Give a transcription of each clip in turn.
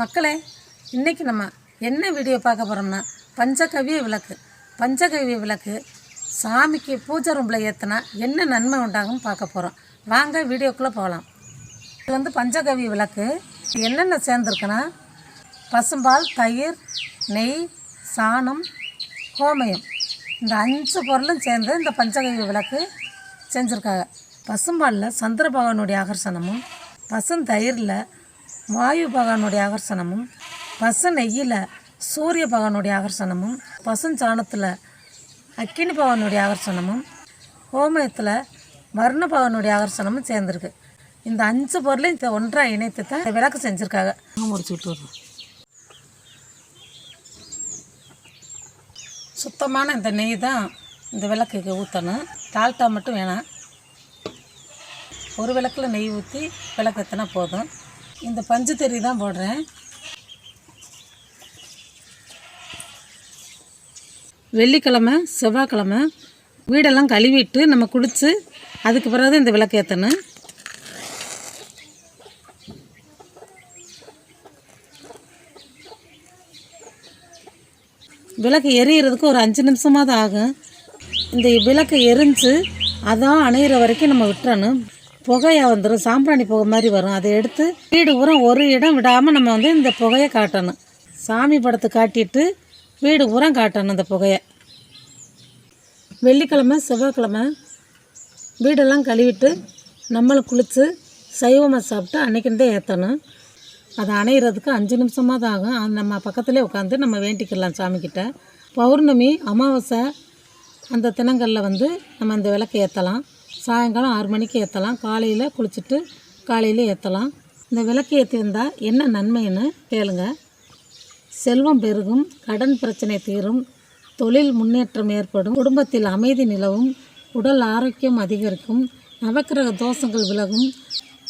மக்களே இன்றைக்கி நம்ம என்ன வீடியோ பார்க்க போகிறோம்னா பஞ்சகவிய விளக்கு. பஞ்சகவிய விளக்கு சாமிக்கு பூஜை ரூமில் ஏற்றினா என்ன நன்மை உண்டாகும் பார்க்க போகிறோம் வாங்க வீடியோக்குள்ளே போகலாம். இது வந்து பஞ்சகவிய விளக்கு. என்னென்ன சேர்ந்துருக்குன்னா பசும்பால் தயிர் நெய் சாணம் கோமயம். இந்த அஞ்சு பொருளும் சேர்ந்து இந்த பஞ்சகவிய விளக்கு செஞ்சுருக்காங்க. பசும்பாலில் சந்திர பகவானுடைய ஆகர்ஷணமும் பசுந்தயிரில் வாயு பகவானுடைய ஆகர்ஷணமும் பசு நெய்யில் சூரிய பகவானுடைய ஆகர்ஷணமும் பசுஞ்சாணத்தில் அக்கினி பகவானுடைய ஆகர்ஷணமும் ஹோமயத்தில் வர்ண பகவானுடைய ஆகர்ஷணமும் சேர்ந்துருக்கு. இந்த அஞ்சு பொருளையும் இந்த ஒன்றாக இணைத்து தான் இந்த விளக்கு செஞ்சுருக்காங்க. முடிச்சு விட்டு வருவோம் சுத்தமான இந்த நெய் தான் இந்த விளக்குக்கு ஊற்றணும் டால்டா மட்டும் வேணாம். ஒரு விளக்கில் நெய் ஊற்றி விளக்கு ஏற்றினா போதும். இந்த பஞ்சு தெரி தான் போடுறேன். வெள்ளிக்கிழமை செவ்வாய்க்கிழமை வீடெல்லாம் கழுவிட்டு நம்ம குளித்து அதுக்கு பிறகு இந்த விளக்கு ஏற்றணும் விளக்கு எரியறதுக்கு ஒரு அஞ்சு நிமிஷமாவது ஆகும். இந்த விளக்கு எரிஞ்சு அதான் அணையிற வரைக்கும் நம்ம விட்டுறணும். புகையாக வந்துடும் சாம்பிராணி புகை மாதிரி வரும். அதை எடுத்து வீடு பூரா ஒரு இடம் விடாமல் நம்ம வந்து இந்த புகையை காட்டணும். சாமி படத்தை காட்டிட்டு வீடு பூரா காட்டணும் இந்த புகையை. வெள்ளிக்கிழமை செவ்வாய்க்கிழமை வீடெல்லாம் கழுவிட்டு நம்மளும் குளித்து சைவமாக சாப்பிட்டு அன்னைக்குன்னு தான் ஏற்றணும் அது அணையிறதுக்கு அஞ்சு நிமிஷமாக தான் ஆகும் நம்ம பக்கத்துலேயே உட்காந்து நம்ம வேண்டிக்கலாம் சாமிக்கிட்ட. பௌர்ணமி அமாவாசை அந்த தினங்களில் வந்து நம்ம அந்த விளக்கை ஏற்றலாம் சாயங்காலம் ஆறு மணிக்கு ஏற்றலாம் காலையில் குளிச்சுட்டு காலையில் ஏற்றலாம் இந்த விளக்கு ஏற்றியிருந்தால் என்ன நன்மைன்னு கேளுங்க. செல்வம் பெருகும் கடன் பிரச்சனை தீரும் தொழில் முன்னேற்றம் ஏற்படும் குடும்பத்தில் அமைதி நிலவும் உடல் ஆரோக்கியம் அதிகரிக்கும் நவக்கிரக தோஷங்கள் விலகும்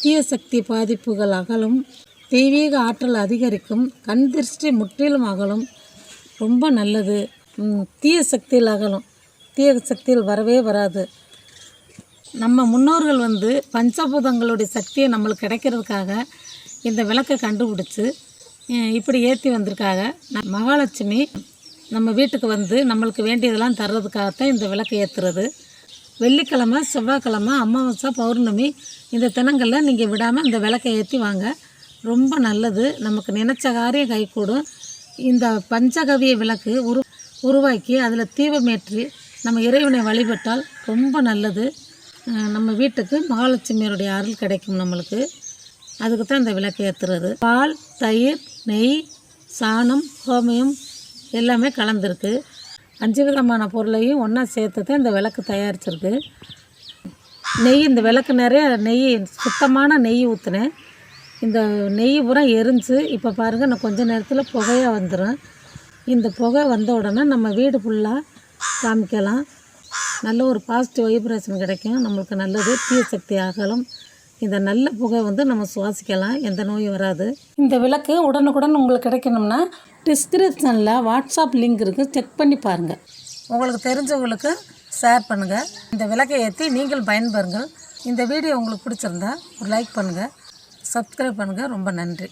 தீய சக்தி பாதிப்புகள் அகலும் தெய்வீக ஆற்றல் அதிகரிக்கும் கண் திருஷ்டி முற்றிலும் அகலும். ரொம்ப நல்லது. தீய சக்தியில் அகலும். தீய சக்தியில் வரவே வராது. நம்ம முன்னோர்கள் வந்து பஞ்சபூதங்களுடைய சக்தியை நம்மளுக்கு கிடைக்கிறதுக்காக இந்த விளக்கை கண்டுபிடிச்சி இப்படி ஏற்றி வந்திருக்காங்க. ந- மகாலட்சுமி நம்ம வீட்டுக்கு வந்து நம்மளுக்கு வேண்டியதெல்லாம் தர்றதுக்காகத்தான் இந்த விளக்கை ஏற்றுறது வெள்ளிக்கிழமை செவ்வாய்க்கிழமை அமாவாசை பௌர்ணமி இந்த தினங்களில் நீங்கள் விடாமல் இந்த விளக்கை ஏற்றி வாங்க. ரொம்ப நல்லது. நமக்கு நினச்ச காரியம் கைகூடும். இந்த பஞ்சகவிய விளக்கு உரு உருவாக்கி அதில் தீபமேற்றி நம்ம இறைவனை வழிபட்டால் ரொம்ப நல்லது. நம்ம வீட்டுக்கு மகாலட்சுமியருடைய அருள் கிடைக்கும் நம்மளுக்கு. அதுக்கு தான் இந்த விளக்கு ஏற்றுறது பால் தயிர் நெய் சாணம் ஹோமியம் எல்லாமே கலந்துருக்கு. அஞ்சு விதமான பொருளையும் ஒன்றா சேர்த்து தான் இந்த விளக்கு தயாரிச்சிருக்கு. நெய் இந்த விளக்கு நிறைய நெய் சுத்தமான நெய் ஊற்றுனேன் இந்த நெய் பூரா எரிஞ்சு இப்போ பாருங்கள் நான் கொஞ்ச நேரத்தில் புகையாக வந்துடும் இந்த புகை வந்த உடனே நம்ம வீடு ஃபுல்லாக காமிக்கலாம். நல்ல ஒரு பாசிட்டிவ் வைப்ரேஷன் கிடைக்கும். நம்மளுக்கு நல்லது தீய சக்தி அகலும் இந்த நல்ல புகை வந்து நம்ம சுவாசிக்கலாம் எந்த நோயும் வராது. இந்த விளக்கு உடனுக்குடன் உங்களுக்கு கிடைக்கணும்னா டிஸ்கிரிப்ஷனில் வாட்ஸ்அப் லிங்க் இருக்குது செக் பண்ணி பாருங்கள் உங்களுக்கு தெரிஞ்சவங்களுக்கு ஷேர் பண்ணுங்கள் இந்த விளக்கை ஏற்றி நீங்கள் பயன்பெறுங்கள். இந்த வீடியோ உங்களுக்கு பிடிச்சிருந்தா ஒரு லைக் பண்ணுங்கள் சப்ஸ்கிரைப் பண்ணுங்கள் ரொம்ப நன்றி.